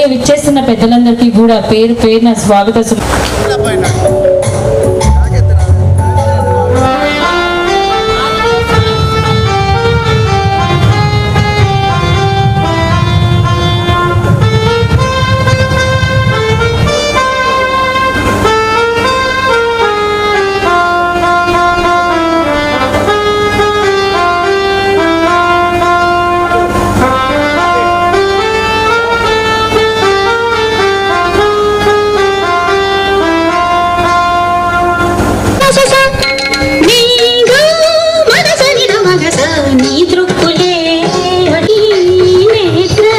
అలాగే విచ్చేస్తున్న పెద్దలందరికీ కూడా పేరు పేరున స్వాగత నీ నిమిషం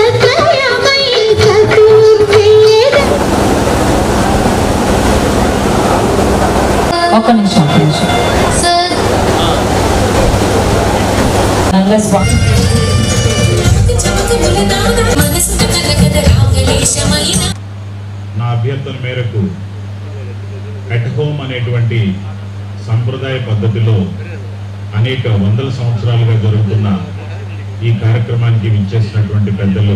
అభ్యర్థన మేరకు అట్ హోమ్ అనేటువంటి సంప్రదాయ పద్ధతిలో అనేక వందల సంవత్సరాలుగా జరుగుతున్న ఈ కార్యక్రమానికి విచ్చేసినటువంటి పెద్దలు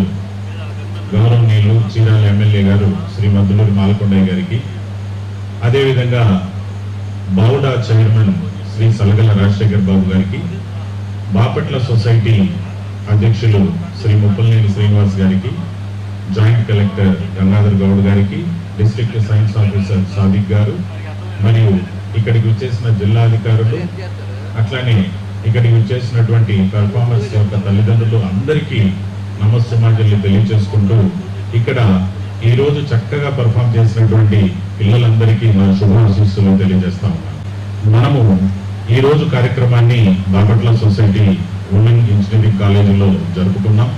గౌరవనీయులు చీరాల ఎమ్మెల్యే గారు శ్రీ మద్దులూరి మాలకొండయ్య గారికి. అదేవిధంగా బౌడా చైర్మన్ శ్రీ సలగల రాజశేఖర్ బాబు గారికి బాపట్ల సొసైటీ అధ్యక్షులు శ్రీ ముప్పలనేని శ్రీనివాస్ గారికి జాయింట్ కలెక్టర్ గంగాధర్ గౌడ్ గారికి డిస్ట్రిక్ట్ సైన్స్ ఆఫీసర్ సాదిక్ గారు మరియు ఇక్కడికి వచ్చేసిన జిల్లా అధికారులు అట్లానే ఇక్కడికి చేసినటువంటి పెర్ఫార్మెన్స్ యొక్క తల్లిదండ్రులు అందరికీ నమస్సుమాంజలి తెలియజేసుకుంటూ ఇక్కడ ఈరోజు చక్కగా పెర్ఫామ్ చేసినటువంటి పిల్లలందరికీ మన శుభాశీస్సులు తెలియజేస్తా మనము ఈ రోజు కార్యక్రమాన్ని బాపట్ల సొసైటీ ఉమెన్ ఇంజనీరింగ్ కాలేజీలో జరుపుకున్నాం.